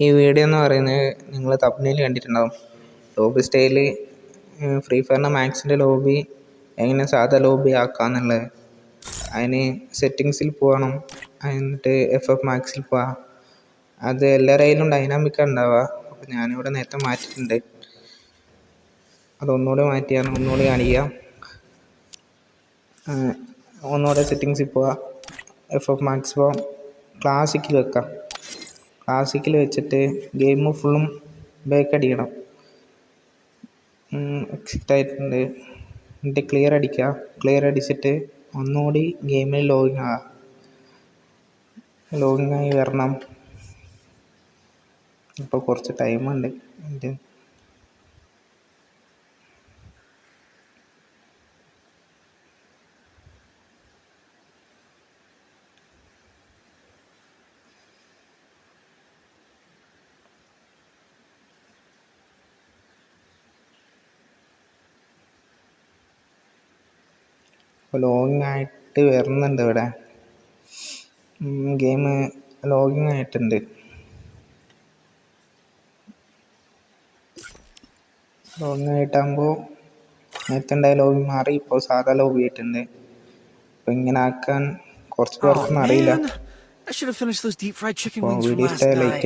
ഈ വീഡിയോ എന്ന് പറയുന്നത് നിങ്ങൾ തപ്നയിൽ കണ്ടിട്ടുണ്ടാവും. ലോബി സ്റ്റൈൽ ഫ്രീ ഫയറിന്റെ മാക്സിന്റെ ലോബി എങ്ങനെ സാധാ ലോബി ആക്കാന്നുള്ളത്. അതിന് സെറ്റിങ്സിൽ പോകണം എന്നിട്ട് എഫ് എഫ് മാക്സിൽ പോവാം. അത് എല്ലാവരുടെ കയ്യിലും ഡൈനാമിക്കാണ് ഉണ്ടാവുക അപ്പോൾ ഞാനിവിടെ നേരത്തെ മാറ്റിയിട്ടുണ്ട്. അതൊന്നുകൂടെ മാറ്റിയാണ്. ഒന്നുകൂടി കാണിക്കാം. ഒന്നുകൂടെ സെറ്റിങ്സിൽ പോവാം. എഫ് എഫ് മാക്സ് പോവാം. ക്ലാസിക്കിൽ വെക്കാം. ക്ലാസിക്കിൽ വെച്ചിട്ട് ഗെയിം ഫുള്ളും ബേക്ക് അടിക്കണം. എക്സിറ്റ് ആയിട്ടുണ്ട്. എന്നിട്ട് ക്ലിയർ അടിക്കുക. ക്ലിയർ അടിച്ചിട്ട് ഒന്നുകൂടി ഗെയിമിൽ ലോഗിൻ ആകുക ലോഗിൻ ആയി വരണം. ഇപ്പോൾ കുറച്ച് ടൈമുണ്ട് എന്റെ ഇപ്പോൾ ലോഗിങ് ആയിട്ട് വരുന്നുണ്ട് ഇവിടെ. ഗെയിം ലോഗിൻ ആയിട്ടുണ്ട്. ലോഗിൻ ആയിട്ടാകുമ്പോൾ നേരത്തെ ഉണ്ടായ ലോഗിൻ മാറി. ഇപ്പോൾ സാധാ ലോബി ആയിട്ടുണ്ട്. അപ്പോൾ ഇങ്ങനെ ആക്കാൻ കുറച്ച് പേർക്കൊന്നും അറിയില്ല. Video night. ലൈക്ക്